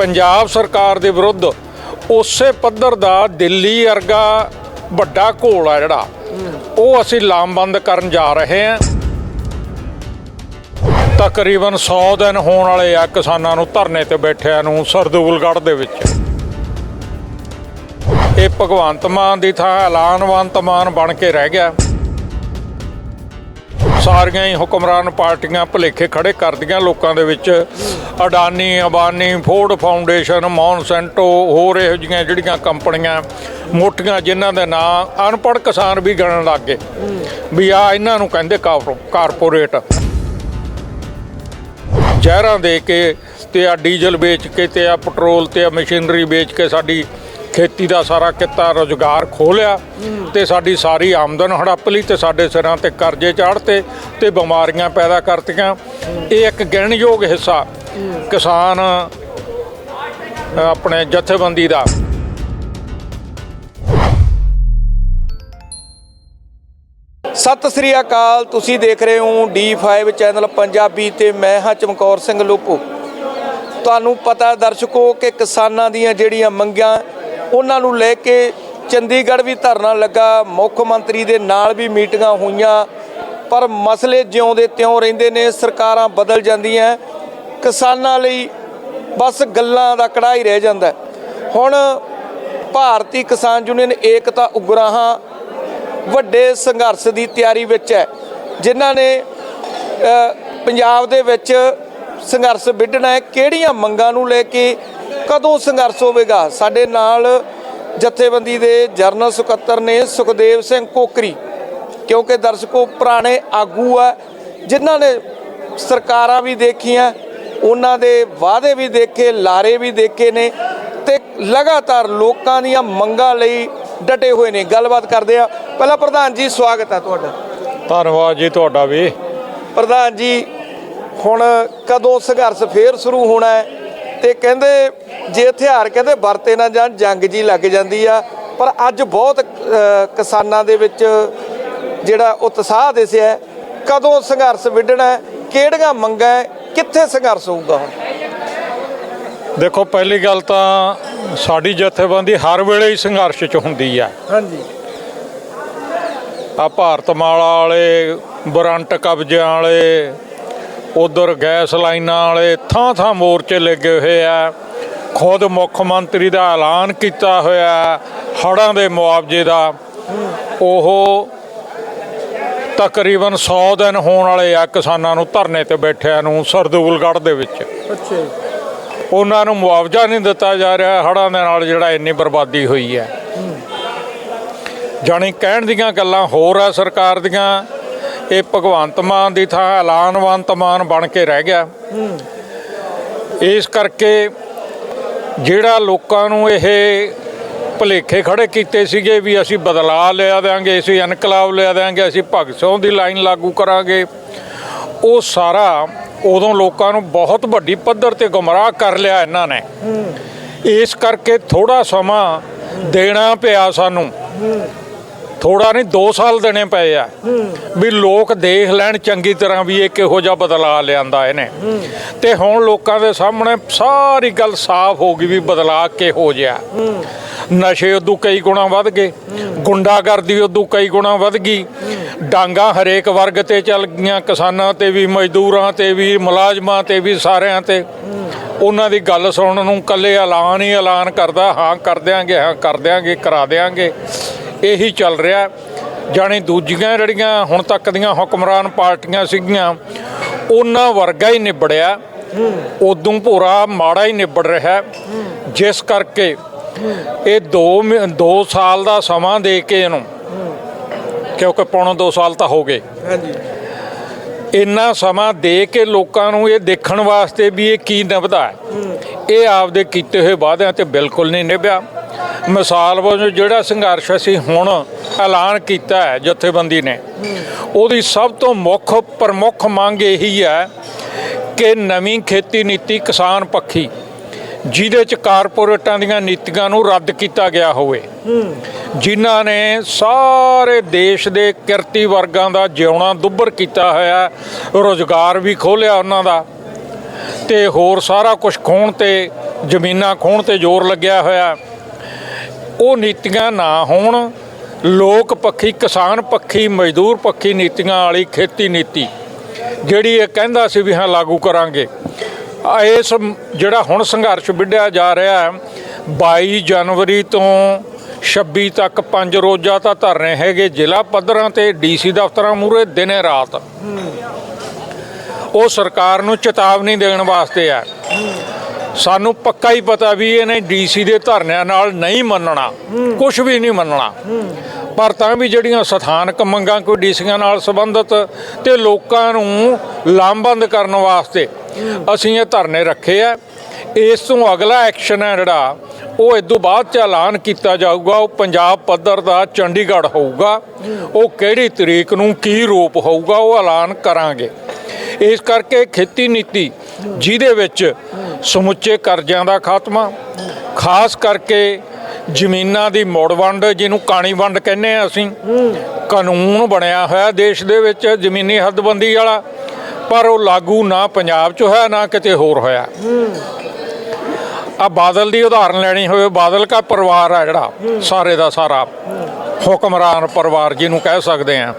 ਪੰਜਾਬ ਸਰਕਾਰ ਦੇ ਵਿਰੁੱਧ ਉਸੇ ਪੱਧਰ ਦਾ ਦਿੱਲੀ ਵਰਗਾ ਵੱਡਾ ਘੋਲ ਆ ਜਿਹੜਾ, ਉਹ ਅਸੀਂ ਲਾਮਬੰਦ ਕਰਨ ਜਾ ਰਹੇ ਹਾਂ। ਤਕਰੀਬਨ 100 ਦਿਨ ਹੋਣ ਵਾਲੇ ਆ ਕਿਸਾਨਾਂ ਨੂੰ ਧਰਨੇ ਤੇ ਬੈਠਿਆਂ ਨੂੰ ਸਰਦੂਲਗੜ੍ਹ ਦੇ ਵਿੱਚ। ਇਹ ਭਗਵੰਤ ਮਾਨ ਦੀ ਥਾਂ ਐਲਾਨਵੰਤ ਮਾਨ ਬਣ ਕੇ ਰਹਿ ਗਿਆ। ਸਾਰੀਆਂ ਹੀ ਹੁਕਮਰਾਨ ਪਾਰਟੀਆਂ ਭੁਲੇਖੇ ਖੜੇ ਕਰਦੀਆਂ ਲੋਕਾਂ ਦੇ ਵਿੱਚ। Adani, Ambani, Ford Foundation Monsanto ਹੋਰ ਇਹੋ ਜਿਹੀਆਂ ਜਿਹੜੀਆਂ ਕੰਪਨੀਆਂ ਮੋਟੀਆਂ ਜਿਨ੍ਹਾਂ ਦੇ ਨਾਂ ਅਨਪੜ੍ਹ ਕਿਸਾਨ ਵੀ ਗਣਨ ਲੱਗ ਗਏ। ਵੀ ਆ ਇਹਨਾਂ ਨੂੰ ਕਹਿੰਦੇ ਕਾਰਪੋਰੇਟ। ਜ਼ਹਿਰਾਂ ਦੇ ਕੇ ਤੇ ਆ ਡੀਜ਼ਲ ਵੇਚ ਕੇ ਤੇ ਆ ਪੈਟਰੋਲ ਤੇ ਆ ਮਸ਼ੀਨਰੀ ਵੇਚ ਕੇ ਸਾਡੀ ਖੇਤੀ ਦਾ ਸਾਰਾ ਕਿੱਤਾ ਰੋਜ਼ਗਾਰ ਖੋਲਿਆ ਤੇ ਸਾਡੀ ਸਾਰੀ ਆਮਦਨ ਹੜੱਪ ਲਈ ਤੇ ਸਾਡੇ ਸਿਰਾਂ ਤੇ ਕਰਜ਼ੇ ਚਾੜਤੇ ਤੇ ਬਿਮਾਰੀਆਂ ਪੈਦਾ ਕਰਤੀਆਂ। ਇਹ ਇੱਕ ਗਿਣਯੋਗ ਹਿੱਸਾ ਕਿਸਾਨ ਆਪਣੇ ਜਥੇਬੰਦੀ ਦਾ। ਸਤਿ ਸ੍ਰੀ ਅਕਾਲ, ਤੁਸੀਂ ਦੇਖ ਰਹੇ ਹੋ D5 ਚੈਨਲ ਪੰਜਾਬੀ ਤੇ ਮੈਂ ਹਾਂ ਚਮਕੌਰ ਸਿੰਘ ਲੋਪੋ। ਤੁਹਾਨੂੰ ਪਤਾ ਦਰਸ਼ਕੋ ਕਿ ਕਿਸਾਨਾਂ ਦੀਆਂ ਜਿਹੜੀਆਂ ਮੰਗਾਂ ਉਹਨਾਂ ਨੂੰ ਲੈ ਕੇ ਚੰਡੀਗੜ੍ਹ ਵੀ ਧਰਨਾ ਲੱਗਾ, ਮੁੱਖ ਮੰਤਰੀ ਦੇ ਨਾਲ ਵੀ ਮੀਟਿੰਗਾਂ ਹੋਈਆਂ, ਪਰ ਮਸਲੇ ਜਿਉਂ ਦੇ ਤਿਉਂ ਰਹਿੰਦੇ ਨੇ, ਸਰਕਾਰਾਂ ਬਦਲ ਜਾਂਦੀਆਂ, ਕਿਸਾਨਾਂ ਲਈ ਬਸ ਗੱਲਾਂ ਦਾ ਕੜਾ ਹੀ ਰਹਿ ਜਾਂਦਾ। ਹੁਣ ਭਾਰਤੀ ਕਿਸਾਨ ਯੂਨੀਅਨ ਏਕਤਾ ਉਗਰਾਹਾਂ ਵੱਡੇ ਸੰਘਰਸ਼ ਦੀ ਤਿਆਰੀ ਵਿੱਚ ਹੈ, ਜਿਨ੍ਹਾਂ ਨੇ ਪੰਜਾਬ ਦੇ ਵਿੱਚ ਸੰਘਰਸ਼ ਵਿੱਢਣਾ ਹੈ। ਕਿਹੜੀਆਂ ਮੰਗਾਂ ਨੂੰ ਲੈ ਕੇ ਕਦੋਂ ਸੰਘਰਸ਼ ਹੋਵੇਗਾ? ਸਾਡੇ ਨਾਲ ਜਥੇਬੰਦੀ ਦੇ ਜਰਨਲ ਸਕੱਤਰ ਨੇ ਸੁਖਦੇਵ ਸਿੰਘ ਕੋਕਰੀ ਕਿਉਂਕਿ ਦਰਸ਼ਕੋ ਪੁਰਾਣੇ ਆਗੂ ਆ ਜਿਨ੍ਹਾਂ ਨੇ ਸਰਕਾਰਾਂ ਵੀ ਦੇਖੀਆਂ ਉਹਨਾਂ ਦੇ ਵਾਅਦੇ ਵੀ ਦੇਖੇ ਲਾਰੇ ਵੀ ਦੇਖੇ ਨੇ ਤੇ ਲਗਾਤਾਰ ਲੋਕਾਂ ਦੀਆਂ ਮੰਗਾਂ ਲਈ ਡਟੇ ਹੋਏ ਨੇ। ਗੱਲਬਾਤ ਕਰਦੇ ਆ ਪਹਿਲਾਂ ਪ੍ਰਧਾਨ ਜੀ ਸਵਾਗਤ ਹੈ ਤੁਹਾਡਾ। ਧੰਨਵਾਦ ਜੀ ਤੁਹਾਡਾ ਵੀ। ਪ੍ਰਧਾਨ ਜੀ ਹੁਣ ਕਦੋਂ ਸੰਘਰਸ਼ ਫੇਰ ਸ਼ੁਰੂ ਹੋਣਾ ਹੈ? ਤੇ ਕਹਿੰਦੇ ਜੇ ਹਥਿਆਰ ਕਹਿੰਦੇ ਵਰਤੇ ਨਾ ਜਾਣ ਜੰਗ ਜੀ ਲੱਗ ਜਾਂਦੀ ਆ ਪਰ ਅੱਜ ਬਹੁਤ ਕਿਸਾਨਾਂ ਦੇ ਵਿੱਚ ਜਿਹੜਾ ਉਤਸ਼ਾਹ ਦਿਸਿਆ। ਕਦੋਂ ਸੰਘਰਸ਼ ਵਿੱਢਣਾ? ਕਿਹੜੀਆਂ ਮੰਗਾਂ? ਕਿੱਥੇ ਸੰਘਰਸ਼ ਹੋਊਗਾ ਹੁਣ ਦੇਖੋ ਪਹਿਲੀ ਗੱਲ ਤਾਂ ਸਾਡੀ ਜਥੇਬੰਦੀ ਹਰ ਵੇਲੇ ਹੀ ਸੰਘਰਸ਼ 'ਚ ਹੁੰਦੀ ਆ ਹਾਂਜੀ ਆ ਭਾਰਤ ਮਾਲਾ ਵਾਲੇ ਬਰੰਟ ਕਬਜ਼ਿਆਂ ਵਾਲੇ ਉਧਰ ਗੈਸ ਲਾਈਨਾਂ ਵਾਲੇ ਥਾਂ ਥਾਂ ਮੋਰਚੇ ਲੱਗੇ ਹੋਏ ਆ ਖੁਦ ਮੁੱਖ ਮੰਤਰੀ ਦਾ ਐਲਾਨ ਕੀਤਾ ਹੋਇਆ ਹੜ੍ਹਾਂ ਦੇ ਮੁਆਵਜ਼ੇ ਦਾ। ਉਹ ਤਕਰੀਬਨ 100 ਦਿਨ ਹੋਣ ਵਾਲੇ ਆ ਕਿਸਾਨਾਂ ਨੂੰ ਧਰਨੇ ਤੇ ਬੈਠਿਆਂ ਨੂੰ ਸਰਦੂਲਗੜ੍ਹ ਦੇ ਵਿੱਚ। ਅੱਛਾ ਉਹਨਾਂ ਨੂੰ ਮੁਆਵਜ਼ਾ ਨਹੀਂ ਦਿੱਤਾ ਜਾ ਰਿਹਾ ਹੜ੍ਹਾਂ ਦੇ ਨਾਲ ਜਿਹੜਾ ਇੰਨੀ ਬਰਬਾਦੀ ਹੋਈ ਹੈ। ਜਾਣੀ ਕਹਿਣ ਦੀਆਂ ਗੱਲਾਂ ਹੋਰ ਆ ਸਰਕਾਰ ਦੀਆਂ ਇਹ ਭਗਵੰਤ ਮਾਨ ਦੀ ਥਾਂ ਐਲਾਨਵੰਤ ਮਾਨ ਬਣ ਕੇ ਰਹਿ ਗਿਆ। ਇਸ ਕਰਕੇ ਜਿਹੜਾ ਲੋਕਾਂ ਨੂੰ ਇਹ ਭੁਲੇਖੇ ਖੜੇ ਕੀਤੇ ਸੀਗੇ ਵੀ ਅਸੀਂ ਬਦਲਾ ਲਿਆ ਦਿਆਂਗੇ ਅਸੀਂ ਇਨਕਲਾਬ ਲਿਆ ਦਿਆਂਗੇ ਅਸੀਂ ਭਗਤ ਸਿੰਘ ਦੀ ਲਾਈਨ ਲਾਗੂ ਕਰਾਂਗੇ ਉਹ ਸਾਰਾ ਉਦੋਂ ਲੋਕਾਂ ਨੂੰ ਬਹੁਤ ਵੱਡੀ ਪੱਧਰ ਤੇ ਗੁੰਮਰਾਹ ਕਰ ਲਿਆ ਇਹਨਾਂ ਨੇ। ਇਸ ਕਰਕੇ ਥੋੜਾ ਸਮਾਂ ਦੇਣਾ ਪਿਆ ਸਾਨੂੰ। ਥੋੜਾ ਨਹੀਂ 2 ਸਾਲ ਦੇਣੇ ਪਏ ਆ। ਵੀ ਲੋਕ ਦੇਖ ਲੈਣ, ਚੰਗੀ ਤਰ੍ਹਾਂ ਵੀ ਇਹ ਕਿਹੋ ਜਿਹਾ ਬਦਲਾਅ ਲਿਆਂਦਾ ਇਹਨੇ। ਤੇ ਹੁਣ ਲੋਕਾਂ ਦੇ ਸਾਹਮਣੇ ਸਾਰੀ ਗੱਲ ਸਾਫ਼ ਹੋ ਗਈ ਵੀ ਬਦਲਾਅ ਕਿਹੋ ਜਿਹਾ। ਨਸ਼ੇ ਉਦੋਂ ਕਈ ਗੁਣਾ ਵੱਧ ਗਏ। ਗੁੰਡਾਗਰਦੀ ਉਦੋਂ ਕਈ ਗੁਣਾ ਵੱਧ ਗਈ। ਡਾਂਗਾ ਹਰੇਕ ਵਰਗ ਤੇ ਚੱਲ ਗਈਆਂ, ਕਿਸਾਨਾਂ ਤੇ ਵੀ, ਮਜ਼ਦੂਰਾਂ ਤੇ ਵੀ, ਮੁਲਾਜ਼ਮਾਂ ਤੇ ਵੀ, ਸਾਰਿਆਂ ਤੇ। ਉਹਨਾਂ ਦੀ ਗੱਲ ਸੁਣਨ ਨੂੰ ਕੱਲੇ ਐਲਾਨ ਹੀ ਐਲਾਨ ਕਰਦਾ, ਹਾਂ ਕਰ ਦਿਆਂਗੇ, ਹਾਂ ਕਰ ਦਿਆਂਗੇ, ਕਰਾ ਦਿਆਂਗੇ। ਇਹੀ ਚੱਲ ਰਿਹਾ ਜਾਣੀ ਦੂਜੀਆਂ ਜਿਹੜੀਆਂ ਹੁਣ ਤੱਕ ਦੀਆਂ ਹੁਕਮਰਾਨ ਪਾਰਟੀਆਂ ਸੀਗੀਆਂ ਉਹਨਾਂ ਵਰਗਾ ਹੀ ਨਿਬੜਿਆ। ਉਦੋਂ ਭੋਰਾ ਮਾੜਾ ਹੀ ਨਿਬੜ ਰਿਹਾ ਜਿਸ ਕਰਕੇ ਇਹ 2 2 ਸਾਲ ਦਾ ਸਮਾਂ ਦੇ ਕੇ ਇਹਨੂੰ ਕਿਉਂਕਿ ਪੌਣੋ 2 ਸਾਲ ਤਾਂ ਹੋ ਗਏ। ਹਾਂਜੀ। ਇੰਨਾ ਸਮਾਂ ਦੇ ਕੇ ਲੋਕਾਂ ਨੂੰ ਇਹ ਦੇਖਣ ਵਾਸਤੇ ਵੀ ਇਹ ਕੀ ਨਿਭਦਾ ਇਹ ਆਪਦੇ ਕੀਤੇ ਹੋਏ ਵਾਅਦਿਆਂ ਤੇ ਬਿਲਕੁਲ ਨਹੀਂ ਨਿਭਿਆ। ਮਿਸਾਲ ਵਜੋਂ ਜਿਹੜਾ ਸੰਘਰਸ਼ ਅਸੀਂ ਹੁਣ ਐਲਾਨ ਕੀਤਾ ਹੈ ਜਥੇਬੰਦੀ ਨੇ, ਉਹਦੀ ਸਭ ਤੋਂ ਮੁੱਖ ਪ੍ਰਮੁੱਖ ਮੰਗ ਇਹੀ ਹੈ ਕਿ ਨਵੀਂ ਖੇਤੀ ਨੀਤੀ ਕਿਸਾਨ ਪੱਖੀ, ਜਿਹਦੇ ਚ ਕਾਰਪੋਰੇਟਾਂ ਦੀਆਂ ਨੀਤੀਆਂ ਨੂੰ ਰੱਦ ਕੀਤਾ ਗਿਆ ਹੋਵੇ। ਜਿਨ੍ਹਾਂ ਨੇ ਸਾਰੇ ਦੇਸ਼ ਦੇ ਕਿਰਤੀ ਵਰਗਾਂ ਦਾ ਜਿਉਣਾ ਦੁੱਭਰ ਕੀਤਾ ਹੋਇਆ, ਰੋਜ਼ਗਾਰ ਵੀ ਖੋਲਿਆ ਉਹਨਾਂ ਦਾ, ਤੇ ਹੋਰ ਸਾਰਾ ਕੁਝ ਖੋਣ ਤੇ, ਜ਼ਮੀਨਾਂ ਖੋਣ ਤੇ ਜ਼ੋਰ ਲੱਗਿਆ ਹੋਇਆ। ਉਹ ਨੀਤੀਆਂ ਨਾ ਹੋਣ। ਲੋਕ ਪੱਖੀ, ਕਿਸਾਨ ਪੱਖੀ, ਮਜ਼ਦੂਰ ਪੱਖੀ ਨੀਤੀਆਂ ਵਾਲੀ ਖੇਤੀ ਨੀਤੀ, ਜਿਹੜੀ ਇਹ ਕਹਿੰਦਾ ਸੀ ਵੀ ਹਾਂ ਲਾਗੂ ਕਰਾਂਗੇ। ਇਸ ਜਿਹੜਾ ਹੁਣ ਸੰਘਰਸ਼ ਵਿੱਢਿਆ ਜਾ ਰਿਹਾ ਹੈ 22 ਜਨਵਰੀ ਤੋਂ 26 ਤੱਕ ਪੰਜ ਰੋਜ਼ਾ ਤਾਂ ਧਰਨੇ ਹੈਗੇ ਜ਼ਿਲ੍ਹਾ ਪੱਧਰਾਂ ਤੇ, ਡੀਸੀ ਦਫ਼ਤਰਾਂ ਮੂਹਰੇ ਦਿਨੇ ਰਾਤ। ਉਹ ਸਰਕਾਰ ਨੂੰ ਚੇਤਾਵਨੀ ਦੇਣ ਵਾਸਤੇ ਹੈ। ਸਾਨੂੰ ਪੱਕਾ ਹੀ ਪਤਾ ਵੀ ਇਹਨੇ ਡੀਸੀ ਦੇ ਧਰਨਿਆਂ ਨਾਲ ਨਹੀਂ ਮੰਨਣਾ। ਕੁਝ ਵੀ ਨਹੀਂ ਮੰਨਣਾ। ਪਰ ਤਾਂ ਵੀ ਜਿਹੜੀਆਂ ਸਥਾਨਕ ਮੰਗਾਂ ਕੋਈ ਡੀਸੀਆਂ ਨਾਲ ਸੰਬੰਧਿਤ ਤੇ ਲੋਕਾਂ ਨੂੰ ਲਾਮਬੰਦ ਕਰਨ ਵਾਸਤੇ ਅਸੀਂ ਇਹ ਧਰਨੇ ਰੱਖੇ ਆ, ਇਸ ਤੋਂ ਅਗਲਾ ਐਕਸ਼ਨ ਹੈ ਜਿਹੜਾ, ਉਹ ਇਦੋਂ ਬਾਅਦ ਚ ਐਲਾਨ ਕੀਤਾ ਜਾਊਗਾ, ਉਹ ਪੰਜਾਬ ਪੱਧਰ ਦਾ ਚੰਡੀਗੜ੍ਹ ਹੋਊਗਾ, ਉਹ ਕਿਹੜੀ ਤਰੀਕ ਨੂੰ ਕੀ ਰੂਪ ਹੋਊਗਾ, ਉਹ ਐਲਾਨ ਕਰਾਂਗੇ। ਇਸ ਕਰਕੇ ਖੇਤੀ ਨੀਤੀ ਜਿਹਦੇ ਵਿੱਚ ਸਮੁੱਚੇ ਕਰਜ਼ਿਆਂ ਦਾ ਖਾਤਮਾ, ਖਾਸ ਕਰਕੇ ਜ਼ਮੀਨਾਂ ਦੀ ਮੋੜ ਵੰਡ, ਜਿਹਨੂੰ ਕਾਣੀ ਵੰਡ ਕਹਿੰਦੇ ਆ ਅਸੀਂ, ਕਾਨੂੰਨ ਬਣਿਆ ਹੋਇਆ ਦੇਸ਼ ਦੇ ਵਿੱਚ, ਜ਼ਮੀਨੀ ਹੱਦਬੰਦੀ ਵਾਲਾ, ਪਰ ਉਹ ਲਾਗੂ ਨਾ ਪੰਜਾਬ 'ਚ ਹੋਇਆ, ਨਾ ਕਿਤੇ ਹੋਰ ਹੋਇਆ। ਆ ਬਾਦਲ ਦੀ ਉਦਾਹਰਨ ਲੈਣੀ ਹੋਵੇ, ਬਾਦਲ ਦਾ ਪਰਿਵਾਰ ਆ ਜਿਹੜਾ, ਸਾਰੇ ਦਾ ਸਾਰਾ। ਹੁਕਮਰਾਨ ਪਰਿਵਾਰ ਜਿਹਨੂੰ ਕਹਿ ਸਕਦੇ ਆ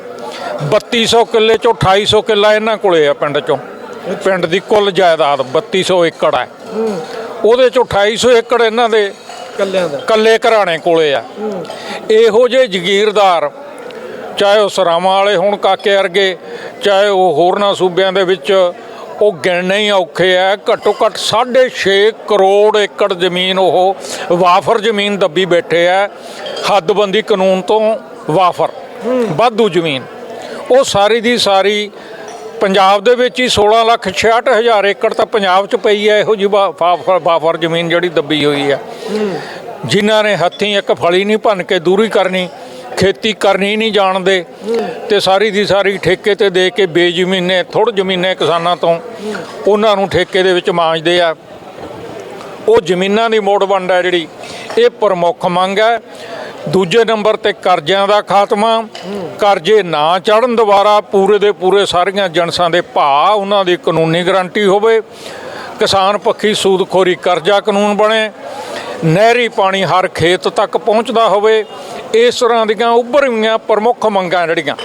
3200 ਕਿੱਲੇ ਚੋਂ 2800 ਕਿੱਲਾ ਇਹਨਾਂ ਕੋਲੇ ਆ ਪਿੰਡ ਚੋਂ। ਪਿੰਡ ਦੀ ਕੁੱਲ ਜਾਇਦਾਦ 3200 ਏਕੜ ਹੈ। ਉਹਦੇ ਚੋਂ 2800 ਏਕੜ ਇਹਨਾਂ ਦੇ ਕੱਲਿਆਂ ਦਾ। ਕੱਲੇ ਘਰਾਣੇ ਕੋਲੇ ਆ। ਇਹੋ ਜਿਹੇ ਜਗੀਰਦਾਰ ਚਾਹੇ ਉਹ ਸਰਾਵਾਂ ਵਾਲੇ ਹੋਣ ਕਾਕੇ ਵਰਗੇ ਚਾਹੇ ਉਹ ਹੋਰਨਾਂ ਸੂਬਿਆਂ ਦੇ ਵਿੱਚ ਉਹ ਗਿਣਨੇ ਹੀ ਔਖੇ ਆ। ਘੱਟੋ ਘੱਟ 6.5 ਕਰੋੜ ਏਕੜ ਜ਼ਮੀਨ ਉਹ ਵਾਫਰ ਜ਼ਮੀਨ ਦੱਬੀ ਬੈਠੇ ਆ। ਹੱਦਬੰਦੀ ਕਾਨੂੰਨ ਤੋਂ ਵਾਫਰ ਵਾਧੂ ਜ਼ਮੀਨ। ਉਹ ਸਾਰੀ ਦੀ ਸਾਰੀ ਪੰਜਾਬ ਦੇ ਵਿੱਚ ਹੀ 16 ਲੱਖ 66 ਹਜ਼ਾਰ ਏਕੜ ਤਾਂ ਪੰਜਾਬ 'ਚ ਪਈ ਹੈ, ਇਹੋ ਜਿਹੀ ਵਾ- ਵਾਫਰ ਵਾਫਰ ਜ਼ਮੀਨ ਜਿਹੜੀ ਦੱਬੀ ਹੋਈ ਹੈ। ਜਿਨ੍ਹਾਂ ਨੇ ਹੱਥੀਂ ਇੱਕ ਫਲੀ ਨਹੀਂ ਭੰਨ ਕੇ ਦੂਰੀ ਕਰਨੀ, ਖੇਤੀ ਕਰਨੀ ਨਹੀਂ ਜਾਣਦੇ ਤੇ ਸਾਰੀ ਦੀ ਸਾਰੀ ਠੇਕੇ ਤੇ ਦੇ ਕੇ ਬੇਜ਼ਮੀਨੇ ਥੋੜ ਜ਼ਮੀਨੇ ਕਿਸਾਨਾਂ ਤੋਂ ਉਹਨਾਂ ਨੂੰ ਠੇਕੇ ਦੇ ਵਿੱਚ ਮਾਂਜਦੇ ਆ। ਉਹ ਜ਼ਮੀਨਾਂ ਦੀ ਮੋੜ ਵੰਡ ਹੈ ਜਿਹੜੀ, ਇਹ ਪ੍ਰਮੁੱਖ ਮੰਗ ਹੈ। ਦੂਜੇ ਨੰਬਰ ਤੇ ਕਰਜ਼ਿਆਂ ਦਾ ਖਾਤਮਾ ਕਰਜ਼ੇ ਨਾ ਚੜਨ ਦੁਆਰਾ ਪੂਰੇ ਦੇ ਪੂਰੇ ਸਾਰੀਆਂ ਜਨਸਾਂ ਦੇ ਭਾਅ ਉਹਨਾਂ ਦੀ ਕਾਨੂੰਨੀ ਗਾਰੰਟੀ ਹੋਵੇ। ਕਿਸਾਨ ਪੱਖੀ ਸੂਦਖੋਰੀ ਕਰਜ਼ਾ ਕਾਨੂੰਨ ਬਣੇ। ਨਹਿਰੀ ਪਾਣੀ ਹਰ ਖੇਤ ਤੱਕ ਪਹੁੰਚਦਾ ਹੋਵੇ। ਇਸ ਤਰ੍ਹਾਂ ਦੀਆਂ ਉੱਭਰੀਆਂ ਪ੍ਰਮੁੱਖ ਮੰਗਾਂ ਜਿਹੜੀਆਂ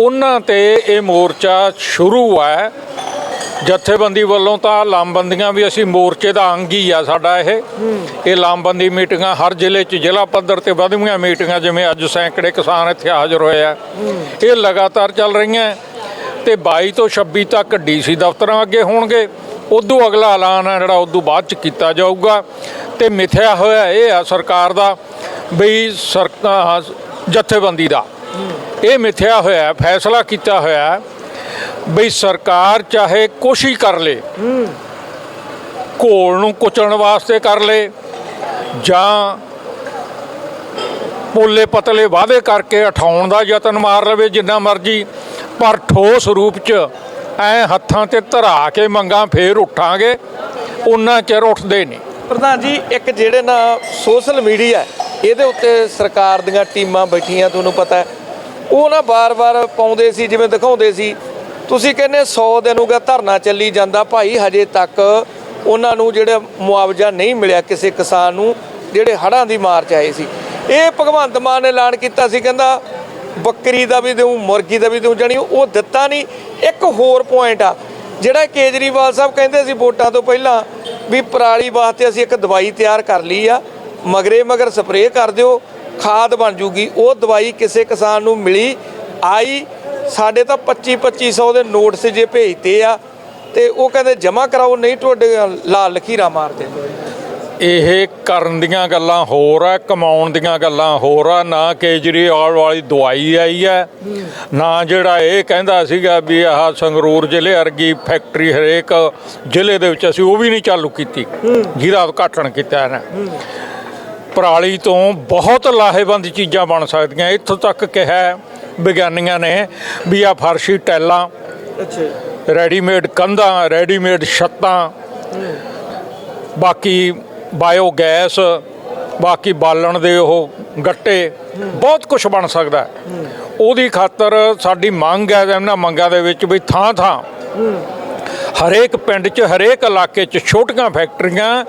ਉਹਨਾਂ ਤੇ ਇਹ ਮੋਰਚਾ ਸ਼ੁਰੂ ਹੈ। ਜਥੇਬੰਦੀ ਵੱਲੋਂ ਤਾਂ ਲਾਮਬੰਦੀਆਂ ਵੀ ਅਸੀਂ ਮੋਰਚੇ ਦਾ ਅੰਗ ਹੀ ਆ ਸਾਡਾ ਇਹ। ਇਹ ਲਾਮਬੰਦੀ ਮੀਟਿੰਗਾਂ ਹਰ ਜ਼ਿਲ੍ਹੇ 'ਚ, ਜ਼ਿਲ੍ਹਾ ਪੱਧਰ ਤੇ ਵਧਵੀਆਂ ਮੀਟਿੰਗਾਂ, ਜਿਵੇਂ ਅੱਜ ਸੈਂਕੜੇ ਕਿਸਾਨ ਇੱਥੇ ਹਾਜ਼ਰ ਹੋਏ ਆ। ਇਹ ਲਗਾਤਾਰ ਚੱਲ ਰਹੀਆਂ ਤੇ 22 ਤੋਂ 26 ਤੱਕ ਡੀਸੀ ਦਫ਼ਤਰਾਂ ਅੱਗੇ ਹੋਣਗੇ। ਉਦੋਂ ਅਗਲਾ ਐਲਾਨ ਹੈ ਜਿਹੜਾ ਉਦੋਂ ਬਾਅਦ ਚ ਕੀਤਾ ਜਾਊਗਾ। ਤੇ ਮਿਥਿਆ ਹੋਇਆ ਇਹ ਆ ਸਰਕਾਰ ਦਾ ਬਈ ਸਰਕਾਰ ਜਥੇਬੰਦੀ ਦਾ। ਇਹ ਮਿਥਿਆ ਹੋਇਆ, ਫੈਸਲਾ ਕੀਤਾ ਹੋਇਆ। ਬਈ ਸਰਕਾਰ ਚਾਹੇ ਕੋਸ਼ਿਸ਼ ਕਰ ਲੇ ਘੋਲ ਨੂੰ ਕੁਚਲਣ ਵਾਸਤੇ ਕਰ ਲੇ ਜਾਂ ਪੋਲੇ ਪਤਲੇ ਵਾਅਦੇ ਕਰਕੇ ਉਠਾਉਣ ਦਾ ਯਤਨ ਮਾਰ ਲਵੇ ਜਿੰਨਾ ਮਰਜ਼ੀ ਪਰ ਠੋਸ ਰੂਪ ਚ ਐ ਹੱਥਾਂ ਤੇ ਧਰਾ ਕੇ ਮੰਗਾਂ ਫੇਰ ਉੱਠਾਂਗੇ ਉਹਨਾਂ ਚਿਰ ਉੱਠਦੇ ਨਹੀਂ। ਪ੍ਰਧਾਨ ਜੀ ਇੱਕ ਜਿਹੜੇ ਨਾ ਸੋਸ਼ਲ ਮੀਡੀਆ ਇਹਦੇ ਉੱਤੇ ਸਰਕਾਰ ਦੀਆਂ ਟੀਮਾਂ ਬੈਠੀਆਂ ਤੁਹਾਨੂੰ ਪਤਾ ਉਹ ਨਾ ਬਾਰ-ਬਾਰ ਪਾਉਂਦੇ ਸੀ ਜਿਵੇਂ ਦਿਖਾਉਂਦੇ ਸੀ ਤੁਸੀਂ ਕਹਿੰਦੇ 100 ਦਿਨ ਹੋ ਗਿਆ ਧਰਨਾ ਚੱਲੀ ਜਾਂਦਾ ਭਾਈ, ਹਜੇ ਤੱਕ ਉਹਨਾਂ ਨੂੰ ਜਿਹੜਾ ਮੁਆਵਜ਼ਾ ਨਹੀਂ ਮਿਲਿਆ ਕਿਸੇ ਕਿਸਾਨ ਨੂੰ, ਜਿਹੜੇ ਹੜ੍ਹਾਂ ਦੀ ਮਾਰ ਚ ਆਏ ਸੀ। ਇਹ ਭਗਵੰਤ ਮਾਨ ਨੇ ਐਲਾਨ ਕੀਤਾ ਸੀ, ਕਹਿੰਦਾ ਬੱਕਰੀ ਦਾ ਵੀ ਦੇਉ ਮੁਰਗੀ ਦਾ ਵੀ ਦੇਉ ਜਾਣੀ ਉਹ ਦਿੱਤਾ ਨਹੀਂ, ਇੱਕ ਹੋਰ ਪੁਆਇੰਟ ਆ, ਜਿਹੜਾ ਕੇਜਰੀਵਾਲ ਸਾਹਿਬ ਕਹਿੰਦੇ ਸੀ ਵੋਟਾਂ ਤੋਂ ਪਹਿਲਾਂ ਵੀ ਪਰਾਲੀ ਵਾਸਤੇ ਅਸੀਂ ਇੱਕ ਦਵਾਈ ਤਿਆਰ ਕਰ ਲਈ ਆ, ਮਗਰੇ ਮਗਰ ਸਪਰੇਅ ਕਰ ਦਿਓ, ਖਾਦ ਬਣ ਜੂਗੀ, ਉਹ ਦਵਾਈ ਕਿਸੇ ਕਿਸਾਨ ਨੂੰ ਮਿਲੀ, ਆਈ ਸਾਡੇ ਤਾਂ 25 2500 ਦੇ ਨੋਟ ਸੀ ਜੇ ਭੇਜਤੇ ਆ ਤੇ ਉਹ ਕਹਿੰਦੇ ਜਮਾ ਕਰਾਓ, ਨਹੀਂ ਤੁਹਾਡੇ ਲਾਲ ਲਖੀਰਾ ਮਾਰਦੇ। ਇਹ ਕਰਨ ਦੀਆਂ ਗੱਲਾਂ ਹੋਰ ਆ, ਕਮਾਉਣ ਦੀਆਂ ਗੱਲਾਂ ਹੋਰ ਆ, ਨਾ ਕੇਜਰੀਵਾਲ ਵਾਲੀ ਦਵਾਈ ਆਈ ਹੈ ਨਾ ਜਿਹੜਾ ਇਹ ਕਹਿੰਦਾ ਸੀਗਾ ਵੀ ਆਹ ਸੰਗਰੂਰ ਜ਼ਿਲ੍ਹੇ ਵਰਗੀ ਫੈਕਟਰੀ ਹਰੇਕ ਜ਼ਿਲ੍ਹੇ ਦੇ ਵਿੱਚ ਅਸੀਂ ਉਹ ਵੀ ਨਹੀਂ ਚਾਲੂ ਕੀਤੀ, ਜਿਹਦਾ ਉਦਘਾਟਨ ਕੀਤਾ ਨਾ। ਪਰਾਲੀ ਤੋਂ ਬਹੁਤ ਲਾਹੇਵੰਦ ਚੀਜ਼ਾਂ ਬਣ ਸਕਦੀਆਂ, ਇੱਥੋਂ ਤੱਕ ਕਿਹਾ ਵਿਗਿਆਨੀਆਂ ਨੇ ਵੀ ਆ ਫਰਸ਼ੀ ਟੈਲਾਂ ਅੱਛਾ। ਰੈਡੀਮੇਡ ਕੰਧਾਂ ਰੈਡੀਮੇਡ ਛੱਤਾਂ ਬਾਕੀ ਬਾਇਓਗੈਸ ਬਾਕੀ ਬਾਲਣ ਦੇ ਉਹ ਗੱਟੇ ਬਹੁਤ ਕੁਝ ਬਣ ਸਕਦਾ। ਉਹਦੀ ਖਾਤਰ ਸਾਡੀ ਮੰਗ ਹੈ ਇਹਨਾਂ ਮੰਗਾਂ ਦੇ ਵਿੱਚ ਵੀ ਥਾਂ ਥਾਂ ਹਰੇਕ ਪਿੰਡ 'ਚ ਹਰੇਕ ਇਲਾਕੇ 'ਚ ਛੋਟੀਆਂ ਫੈਕਟਰੀਆਂ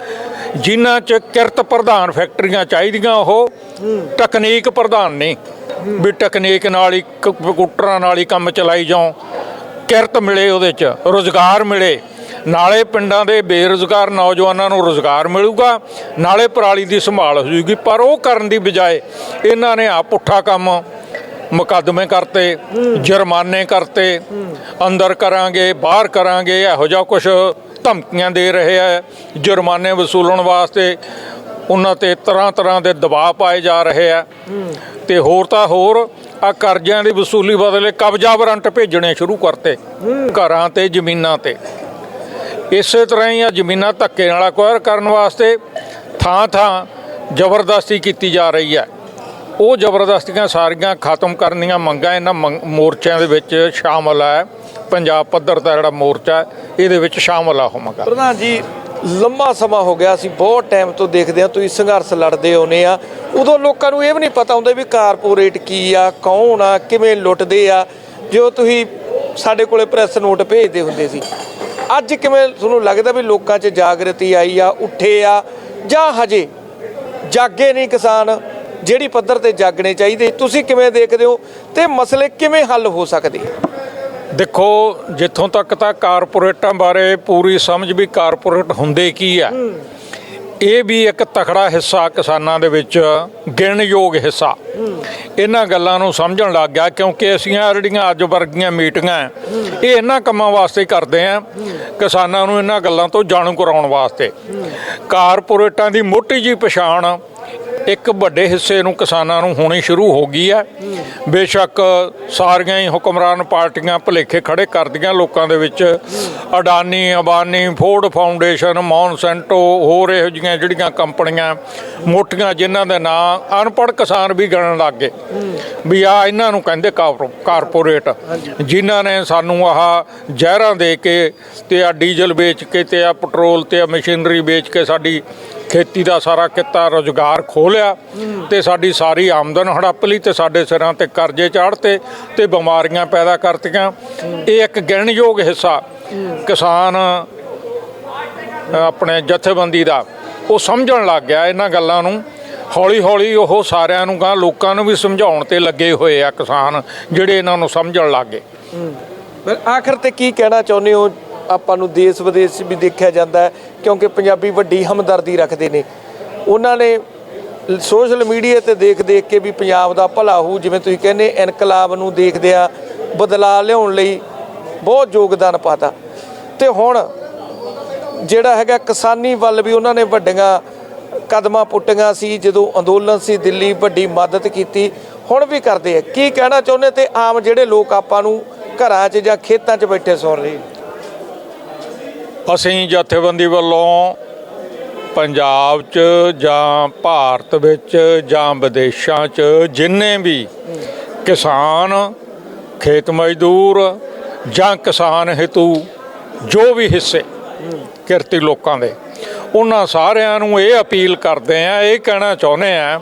ਜਿਨ੍ਹਾਂ 'ਚ ਕਿਰਤ ਪ੍ਰਧਾਨ ਫੈਕਟਰੀਆਂ ਚਾਹੀਦੀਆਂ ਉਹ ਟੈਕਨੀਕ ਪ੍ਰਧਾਨ ਨਹੀਂ। ਵੀ ਟੈਕਨੀਕ ਨਾਲ ਹੀ, ਕ- ਕੰਪਿਊਟਰਾਂ ਨਾਲ ਹੀ ਕੰਮ ਚਲਾਈ ਜਾਓ ਕਿਰਤ ਮਿਲੇ ਉਹਦੇ 'ਚ, ਰੋਜ਼ਗਾਰ ਮਿਲੇ। ਨਾਲੇ ਪਿੰਡਾਂ ਦੇ ਬੇਰੁਜ਼ਗਾਰ ਨੌਜਵਾਨਾਂ ਨੂੰ ਰੋਜ਼ਗਾਰ ਮਿਲੂਗਾ, ਨਾਲੇ ਪਰਾਲੀ ਦੀ ਸੰਭਾਲ ਹੋ ਜੂਗੀ। ਪਰ ਉਹ ਕਰਨ ਦੀ ਬਜਾਏ ਇਹਨਾਂ ਨੇ ਆ ਪੁੱਠਾ ਕੰਮ ਮੁਕੱਦਮੇ ਕਰਤੇ, ਜੁਰਮਾਨੇ ਕਰਤੇ। ਅੰਦਰ ਕਰਾਂਗੇ, ਬਾਹਰ ਕਰਾਂਗੇ, ਇਹੋ ਜਿਹਾ ਕੁਝ ਧਮਕੀਆਂ ਦੇ ਰਹੇ ਆ ਜੁਰਮਾਨੇ ਵਸੂਲਣ ਵਾਸਤੇ। ਉਹਨਾਂ ਤੇ ਤਰ੍ਹਾਂ ਤਰ੍ਹਾਂ ਦੇ ਦਬਾਅ ਪਾਏ ਜਾ ਰਹੇ ਆ। ਤੇ ਹੋਰ ਤਾਂ ਹੋਰ, ਆ ਕਰਜ਼ਿਆਂ ਦੀ ਵਸੂਲੀ ਬਦਲੇ ਕਬਜ਼ਾ ਵਾਰੰਟ ਭੇਜਣੇ ਸ਼ੁਰੂ ਕਰਤੇ। ਘਰਾਂ ਤੇ, ਜ਼ਮੀਨਾਂ ਤੇ। ਇਸੇ ਤਰ੍ਹਾਂ ਹੀ ਆ ਜ਼ਮੀਨਾਂ ਧੱਕੇ ਨਾਲ ਅਕਵਾਇਰ ਕਰਨ ਵਾਸਤੇ ਥਾਂ ਥਾਂ ਜ਼ਬਰਦਸਤੀ ਕੀਤੀ ਜਾ ਰਹੀ ਹੈ ਉਹ ਜ਼ਬਰਦਸਤੀਆਂ ਸਾਰੀਆਂ ਖਤਮ ਕਰਨ ਦੀਆਂ ਮੰਗਾਂ ਇਹਨਾਂ ਮੰਗ- ਮੋਰਚਿਆਂ ਦੇ ਵਿੱਚ ਸ਼ਾਮਲ ਹੈ ਪੰਜਾਬ ਪੱਧਰ ਦਾ ਜਿਹੜਾ ਮੋਰਚਾ, ਇਹਦੇ ਵਿੱਚ ਸ਼ਾਮਲ ਆ ਹੋਵਾਂਗਾ ਪ੍ਰਧਾਨ ਜੀ ਲੰਮਾ ਸਮਾਂ ਹੋ ਗਿਆ, ਅਸੀਂ ਬਹੁਤ ਟਾਈਮ ਤੋਂ ਦੇਖਦੇ ਆ ਤੁਸੀਂ ਸੰਘਰਸ਼ ਲੜਦੇ ਆਉਨੇ ਆ। ਉਦੋਂ ਲੋਕਾਂ ਨੂੰ ਇਹ ਵੀ ਨਹੀਂ ਪਤਾ ਹੁੰਦਾ ਵੀ ਕਾਰਪੋਰੇਟ ਕੀ ਆ, ਕੌਣ ਆ, ਕਿਵੇਂ ਲੁੱਟਦੇ ਆ। ਜੋ ਤੁਸੀਂ ਸਾਡੇ ਕੋਲੇ ਪ੍ਰੈਸ ਨੋਟ ਭੇਜਦੇ ਹੁੰਦੇ ਸੀ, ਅੱਜ ਕਿਵੇਂ ਤੁਹਾਨੂੰ ਲੱਗਦਾ ਵੀ ਲੋਕਾਂ 'ਚ ਜਾਗਰਤੀ ਆਈ ਆ, ਉੱਠੇ ਆ, ਜਾਂ ਹਜੇ ਜਾਗੇ ਨਹੀਂ ਕਿਸਾਨ, ਜਿਹੜੀ ਪੱਧਰ ਤੇ ਜਾਗਣੇ ਚਾਹੀਦੇ, ਤੁਸੀਂ ਕਿਵੇਂ ਦੇਖਦੇ ਹੋ ਤੇ ਮਸਲੇ ਕਿਵੇਂ ਹੱਲ ਹੋ ਸਕਦੇ? ਦੇਖੋ, ਜਿੱਥੋਂ ਤੱਕ ਤਾਂ ਕਾਰਪੋਰੇਟਾਂ ਬਾਰੇ ਪੂਰੀ ਸਮਝ ਵੀ ਕਾਰਪੋਰੇਟ ਹੁੰਦੇ ਕੀ ਆ। ਇਹ ਵੀ ਇੱਕ ਤਖੜਾ ਹਿੱਸਾ ਕਿਸਾਨਾਂ ਦੇ ਵਿੱਚ ਗਿਣਯੋਗ ਹਿੱਸਾ। ਇਹਨਾਂ ਗੱਲਾਂ ਨੂੰ ਸਮਝਣ ਲੱਗ ਗਿਆ ਕਿਉਂਕਿ ਅਸੀਂ ਆਹ ਜਿਹੜੀਆਂ ਅੱਜ ਵਰਗੀਆਂ ਮੀਟਿੰਗਾਂ ਇਹ ਇਹਨਾਂ ਕੰਮਾਂ ਵਾਸਤੇ ਕਰਦੇ ਆ ਕਿਸਾਨਾਂ ਨੂੰ ਇਹਨਾਂ ਗੱਲਾਂ ਤੋਂ ਜਾਣੂ ਕਰਾਉਣ ਵਾਸਤੇ। ਕਾਰਪੋਰੇਟਾਂ ਦੀ ਮੋਟੀ ਜੀ ਪਛਾਣ ਇੱਕ ਵੱਡੇ ਹਿੱਸੇ ਨੂੰ ਕਿਸਾਨਾਂ ਨੂੰ ਹੋਣੀ ਸ਼ੁਰੂ ਹੋ ਗਈ ਹੈ। ਬੇਸ਼ੱਕ ਸਾਰੀਆਂ ਹੀ ਹੁਕਮਰਾਨ ਪਾਰਟੀਆਂ ਭੁਲੇਖੇ ਖੜੇ ਕਰਦੀਆਂ ਲੋਕਾਂ ਦੇ ਵਿੱਚ। Adani, Ambani, Ford Foundation, Monsanto, ਹੋਰ ਇਹੋ ਜਿਹੀਆਂ ਜਿਹੜੀਆਂ ਕੰਪਨੀਆਂ, ਮੋਟੀਆਂ ਜਿਨ੍ਹਾਂ ਦੇ ਨਾਂ ਅਨਪੜ੍ਹ ਕਿਸਾਨ ਵੀ ਗਣਨ ਲੱਗ ਗਏ। ਵੀ ਆ ਇਹਨਾਂ ਨੂੰ ਕਹਿੰਦੇ ਕਾਰਪੋ- ਕਾਰਪੋਰੇਟ, ਜਿਨ੍ਹਾਂ ਨੇ ਸਾਨੂੰ ਆਹ ਜ਼ਹਿਰਾਂ ਦੇ ਕੇ ਤੇ ਆ ਡੀਜ਼ਲ ਵੇਚ ਕੇ ਤੇ ਆ ਪੈਟਰੋਲ ਤੇ ਆ ਮਸ਼ੀਨਰੀ ਵੇਚ ਕੇ ਸਾਡੀ ਖੇਤੀ ਦਾ ਸਾਰਾ ਕਿੱਤਾ ਰੋਜ਼ਗਾਰ ਖੋਲਿਆ ਤੇ ਸਾਡੀ ਸਾਰੀ ਆਮਦਨ ਹੜੱਪ ਲਈ ਤੇ ਸਾਡੇ ਸਿਰਾਂ ਤੇ ਕਰਜ਼ੇ ਚਾੜਤੇ ਤੇ ਬਿਮਾਰੀਆਂ ਪੈਦਾ ਕਰਤੀਆਂ। ਇਹ ਇੱਕ ਗਿਣਯੋਗ ਹਿੱਸਾ ਕਿਸਾਨ ਆਪਣੇ ਜਥੇਬੰਦੀ ਦਾ। ਉਹ ਸਮਝਣ ਲੱਗ ਗਿਆ ਇਹਨਾਂ ਗੱਲਾਂ ਨੂੰ। ਹੌਲੀ ਹੌਲੀ ਉਹ ਸਾਰਿਆਂ ਨੂੰ ਗਾਂ ਲੋਕਾਂ ਨੂੰ ਵੀ ਸਮਝਾਉਣ ਤੇ ਲੱਗੇ ਹੋਏ ਆ ਕਿਸਾਨ, ਜਿਹੜੇ ਇਹਨਾਂ ਨੂੰ ਸਮਝਣ ਲੱਗ ਗਏ। ਪਰ ਆਖਰ ਤੇ ਕੀ ਕਹਿਣਾ ਚਾਹੁੰਦੇ ਹੋ? ਆਪਾਂ ਨੂੰ ਦੇਸ਼ ਵਿਦੇਸ਼ 'ਚ ਵੀ ਦੇਖਿਆ ਜਾਂਦਾ ਹੈ, ਕਿਉਂਕਿ ਪੰਜਾਬੀ ਵੱਡੀ ਹਮਦਰਦੀ ਰੱਖਦੇ ਨੇ। ਉਹਨਾਂ ਨੇ ਸੋਸ਼ਲ ਮੀਡੀਆ ਤੇ ਦੇਖ ਦੇਖ ਕੇ ਵੀ ਪੰਜਾਬ ਦਾ ਭਲਾ ਹੋਊ, ਜਿਵੇਂ ਤੁਸੀਂ ਕਹਿੰਦੇ ਇਨਕਲਾਬ ਨੂੰ ਦੇਖਦੇ ਆ ਬਦਲਾਅ ਲਿਆਉਣ ਲਈ ਬਹੁਤ ਯੋਗਦਾਨ ਪਾਤਾ। ਤੇ ਹੁਣ ਜਿਹੜਾ ਹੈਗਾ ਕਿਸਾਨੀ ਵੱਲ ਵੀ ਉਹਨਾਂ ਨੇ ਵੱਡੀਆਂ ਕਦਮਾਂ ਪੁੱਟੀਆਂ ਸੀ, ਜਦੋਂ ਅੰਦੋਲਨ ਸੀ ਦਿੱਲੀ ਵੱਡੀ ਮਦਦ ਕੀਤੀ, ਹੁਣ ਵੀ ਕਰਦੇ ਆ। ਕੀ ਕਹਿਣਾ ਚਾਹੁੰਦੇ ਤੇ ਆਮ ਜਿਹੜੇ ਲੋਕ ਆਪਾਂ ਨੂੰ ਘਰਾਂ 'ਚ ਜਾਂ ਖੇਤਾਂ 'ਚ ਬੈਠੇ ਸੁਣ ਰਹੇ? ਅਸੀਂ ਜਥੇਬੰਦੀ ਵੱਲੋਂ ਪੰਜਾਬ 'ਚ ਜਾਂ ਭਾਰਤ ਵਿੱਚ ਜਾਂ ਵਿਦੇਸ਼ਾਂ 'ਚ ਜਿੰਨੇ ਵੀ ਕਿਸਾਨ, ਖੇਤ ਮਜ਼ਦੂਰ ਜਾਂ ਕਿਸਾਨ ਹਿਤੂ, ਜੋ ਵੀ ਹਿੱਸੇ ਕਿਰਤੀ ਲੋਕਾਂ ਦੇ, ਉਹਨਾਂ ਸਾਰਿਆਂ ਨੂੰ ਇਹ ਅਪੀਲ ਕਰਦੇ ਆ ਇਹ ਕਹਿਣਾ ਚਾਹੁੰਦੇ ਆ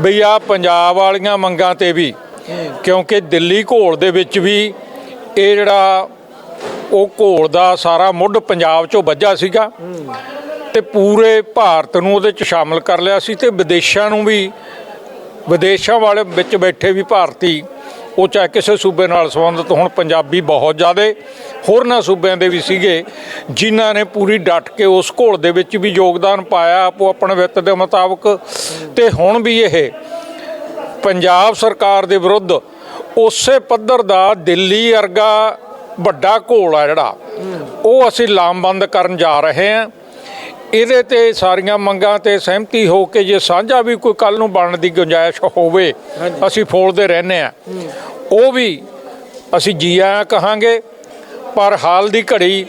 ਵੀ ਆ ਪੰਜਾਬ ਵਾਲੀਆਂ ਮੰਗਾਂ ਤੇ ਵੀ, ਕਿਉਂਕਿ ਦਿੱਲੀ ਘੋਲ ਦੇ ਵਿੱਚ ਵੀ ਇਹ ਜਿਹੜਾ ਉਹ ਘੋਲ ਦਾ ਸਾਰਾ ਮੁੱਢ ਪੰਜਾਬ ਚੋਂ ਵੱਜਾ ਸੀਗਾ ਤੇ ਪੂਰੇ ਭਾਰਤ ਨੂੰ ਉਹਦੇ ਚ ਸ਼ਾਮਲ ਕਰ ਲਿਆ ਸੀ ਤੇ ਵਿਦੇਸ਼ਾਂ ਨੂੰ ਵੀ, ਵਿਦੇਸ਼ਾਂ ਵਾਲੇ ਵਿੱਚ ਬੈਠੇ ਵੀ ਭਾਰਤੀ, ਉਹ ਚਾਹੇ ਕਿਸੇ ਸੂਬੇ ਨਾਲ ਸੰਬੰਧਿਤ ਹੁਣ, ਪੰਜਾਬੀ ਬਹੁਤ ਜ਼ਿਆਦਾ, ਹੋਰਨਾਂ ਸੂਬਿਆਂ ਦੇ ਵੀ ਸੀਗੇ, ਜਿਨ੍ਹਾਂ ਨੇ ਪੂਰੀ ਡਟ ਕੇ ਉਸ ਘੋਲ ਦੇ ਵਿੱਚ ਵੀ ਯੋਗਦਾਨ ਪਾਇਆ ਆਪੋ ਆਪਣੇ ਵਿੱਤ ਦੇ ਮੁਤਾਬਕ। ਤੇ ਹੁਣ ਵੀ ਇਹ ਪੰਜਾਬ ਸਰਕਾਰ ਦੇ ਵਿਰੁੱਧ ਉਸੇ ਪੱਧਰ ਦਾ ਦਿੱਲੀ ਅਰਗਾ ਵੱਡਾ ਘੋਲ ਆ ਜਿਹੜਾ ਉਹ ਅਸੀਂ ਲਾਮਬੰਦ ਕਰਨ ਜਾ ਰਹੇ ਹਾਂ। ਇਹਦੇ ਤੇ ਸਾਰੀਆਂ ਮੰਗਾਂ ਤੇ ਸਹਿਮਤੀ ਹੋ ਕੇ ਜੇ ਸਾਂਝਾ ਵੀ ਕੋਈ ਕੱਲ ਨੂੰ ਬਣਨ ਦੀ ਗੁੰਜਾਇਸ਼ ਹੋਵੇ ਅਸੀਂ ਫੋਲਦੇ ਰਹਿੰਦੇ ਆ ਉਹ ਵੀ ਅਸੀਂ ਜੀ ਆਇਆਂ ਕਹਾਂਗੇ ਪਰ ਹਾਲ ਦੀ ਘੜੀ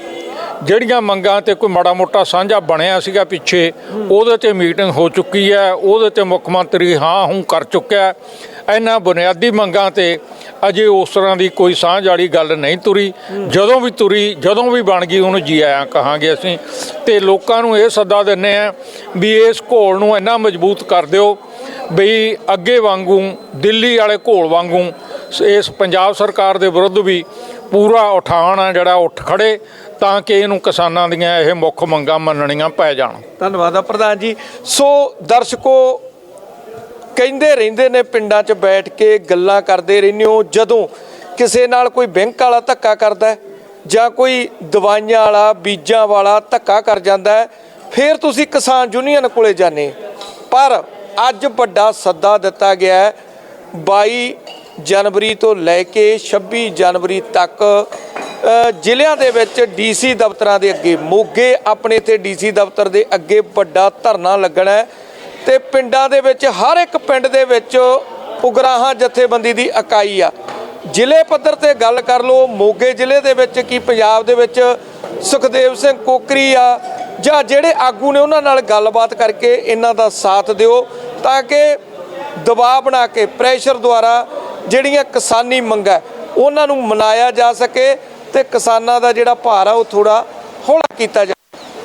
ਜਿਹੜੀਆਂ ਮੰਗਾਂ ਤੇ ਕੋਈ ਮਾੜਾ ਮੋਟਾ ਸਾਂਝਾ ਬਣਿਆ ਸੀਗਾ ਪਿੱਛੇ ਉਹਦੇ ਤੇ ਮੀਟਿੰਗ ਹੋ ਚੁੱਕੀ ਹੈ। ਉਹਦੇ ਤੇ ਮੁੱਖ ਮੰਤਰੀ ਹਾਂ ਹੂੰ ਕਰ ਚੁੱਕਿਆ। ਇਹਨਾਂ ਬੁਨਿਆਦੀ ਮੰਗਾਂ ਤੇ ਅਜੇ ਉਸ ਤਰ੍ਹਾਂ ਦੀ ਕੋਈ ਸਾਂਝ ਵਾਲੀ ਗੱਲ ਨਹੀਂ ਤੁਰੀ। ਜਦੋਂ ਵੀ ਤੁਰੀ, ਜਦੋਂ ਵੀ ਬਣ ਗਈ, ਉਹਨੂੰ ਜੀ ਆਇਆਂ ਕਹਾਂਗੇ ਅਸੀਂ। ਤੇ ਲੋਕਾਂ ਨੂੰ ਇਹ ਸੱਦਾ ਦਿੰਨੇ ਆ ਵੀ ਇਸ ਘੋਲ ਨੂੰ ਇੰਨਾ ਮਜ਼ਬੂਤ ਕਰ ਦਿਓ ਬਈ ਅੱਗੇ ਵਾਂਗੂ, ਦਿੱਲੀ ਵਾਲੇ ਘੋਲ ਵਾਂਗੂ, ਇਸ ਪੰਜਾਬ ਸਰਕਾਰ ਦੇ ਵਿਰੁੱਧ ਵੀ ਪੂਰਾ ਉਠਾਣ ਆ ਜਿਹੜਾ ਉੱਠ ਖੜੇ, ਤਾਂ ਕਿ ਇਹਨੂੰ ਕਿਸਾਨਾਂ ਦੀਆਂ ਇਹ ਮੁੱਖ ਮੰਗਾਂ ਮੰਨਣੀਆਂ ਪੈ ਜਾਣ। ਧੰਨਵਾਦ ਆ ਪ੍ਰਧਾਨ ਜੀ। ਸੋ ਦਰਸ਼ਕੋ ਕਹਿੰਦੇ ਰਹਿੰਦੇ ਨੇ ਪਿੰਡਾਂ 'ਚ ਬੈਠ ਕੇ ਗੱਲਾਂ ਕਰਦੇ ਰਹਿੰਦੇ ਹੋ, ਜਦੋਂ ਕਿਸੇ ਨਾਲ ਕੋਈ ਬੈਂਕ ਵਾਲਾ ਧੱਕਾ ਕਰਦਾ ਜਾਂ ਕੋਈ ਦਵਾਈਆਂ ਵਾਲਾ, ਬੀਜਾਂ ਵਾਲਾ ਧੱਕਾ ਕਰ ਜਾਂਦਾ ਫਿਰ ਤੁਸੀਂ ਕਿਸਾਨ ਯੂਨੀਅਨ ਕੋਲੇ ਜਾਂਦੇ ਪਰ ਅੱਜ ਵੱਡਾ ਸੱਦਾ ਦਿੱਤਾ ਗਿਆ ਹੈ 22 ਜਨਵਰੀ ਤੋਂ ਲੈ ਕੇ 26 ਜਨਵਰੀ ਤੱਕ ਜ਼ਿਲ੍ਹਿਆਂ ਦੇ ਵਿੱਚ ਡੀਸੀ ਦਫ਼ਤਰਾਂ ਦੇ ਅੱਗੇ, ਮੋਗੇ ਆਪਣੇ ਤੇ ਡੀਸੀ ਦਫ਼ਤਰ ਦੇ ਅੱਗੇ ਵੱਡਾ ਧਰਨਾ ਲੱਗਣਾ ਹੈ। ਤੇ ਪਿੰਡਾਂ ਦੇ ਵਿੱਚ, ਹਰ ਇੱਕ ਪਿੰਡ ਦੇ ਵਿੱਚ ਉਗਰਾਹਾਂ ਜਥੇਬੰਦੀ ਦੀ ਇਕਾਈ ਆ। ਜ਼ਿਲ੍ਹੇ ਪੱਧਰ ਤੇ ਗੱਲ ਕਰ ਲਓ, ਮੋਗੇ ਜ਼ਿਲ੍ਹੇ ਦੇ ਵਿੱਚ ਕੀ, ਪੰਜਾਬ ਦੇ ਵਿੱਚ ਸੁਖਦੇਵ ਸਿੰਘ ਕੋਕਰੀ ਆ, ਜਾਂ ਜਿਹੜੇ ਆਗੂ ਨੇ ਉਹਨਾਂ ਨਾਲ ਗੱਲਬਾਤ ਕਰਕੇ ਇਹਨਾਂ ਦਾ ਸਾਥ ਦਿਓ, ਤਾਂ ਕਿ ਦਬਾਅ ਬਣਾ ਕੇ, ਪ੍ਰੈਸ਼ਰ ਦੁਆਰਾ ਜਿਹੜੀਆਂ ਕਿਸਾਨੀ ਮੰਗਾਂ ਉਹਨਾਂ ਨੂੰ ਮਨਾਇਆ ਜਾ ਸਕੇ ਤੇ ਕਿਸਾਨਾਂ ਦਾ ਜਿਹੜਾ ਭਾਰ ਆ, ਉਹ ਥੋੜਾ ਹੌਲਾ ਕੀਤਾ ਜਾਵੇ।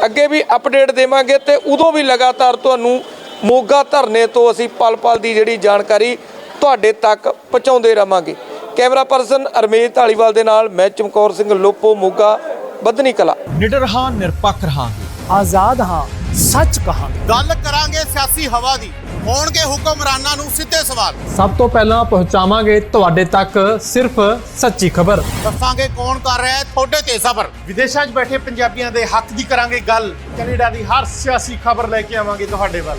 ਅੱਗੇ ਵੀ ਅਪਡੇਟ ਦੇਵਾਂਗੇ ਤੇ ਉਦੋਂ ਵੀ ਲਗਾਤਾਰ ਤੁਹਾਨੂੰ ਮੋਗਾ ਧਰਨੇ ਤੋਂ ਅਸੀਂ ਪਲ-ਪਲ ਦੀ ਜਿਹੜੀ ਜਾਣਕਾਰੀ ਤੁਹਾਡੇ ਤੱਕ ਪਹੁੰਚਾਉਂਦੇ ਰਵਾਂਗੇ। ਕੈਮਰਾ ਪਰਸਨ ਅਰਮੇਸ਼ ਢਾਲੀਵਾਲ ਦੇ ਨਾਲ ਮੈਂ ਚਮਕੌਰ ਸਿੰਘ ਲੋਪੋ ਮੋਗਾ ਬੱਧਨੀ ਕਲਾ। ਨਿਡਰ ਹਾਂ ਨਿਰਪੱਖ ਰਹਾਂਗੇ। ਆਜ਼ਾਦ ਹਾਂ ਸੱਚ ਕਹਾਂਗੇ। ਗੱਲ ਕਰਾਂਗੇ ਸਿਆਸੀ ਹਵਾ ਦੀ। ਹੋਣਗੇ ਹੁਕਮਰਾਨਾਂ ਨੂੰ ਸਿੱਧੇ ਸਵਾਲ। ਸਭ ਤੋਂ ਪਹਿਲਾਂ ਪਹੁੰਚਾਵਾਂਗੇ ਤੁਹਾਡੇ ਤੱਕ ਸਿਰਫ ਸੱਚੀ ਖਬਰ। ਦੱਸਾਂਗੇ ਕੌਣ ਕਰ ਰਿਹਾ ਹੈ ਤੁਹਾਡੇ ਤੇ ਸਬਰ। ਵਿਦੇਸ਼ਾਂ 'ਚ ਬੈਠੇ ਪੰਜਾਬੀਆਂ ਦੇ ਹੱਕ ਦੀ ਕਰਾਂਗੇ ਗੱਲ। ਕੈਨੇਡਾ ਦੀ ਹਰ ਸਿਆਸੀ ਖਬਰ ਲੈ ਕੇ ਆਵਾਂਗੇ ਤੁਹਾਡੇ ਵੱਲ।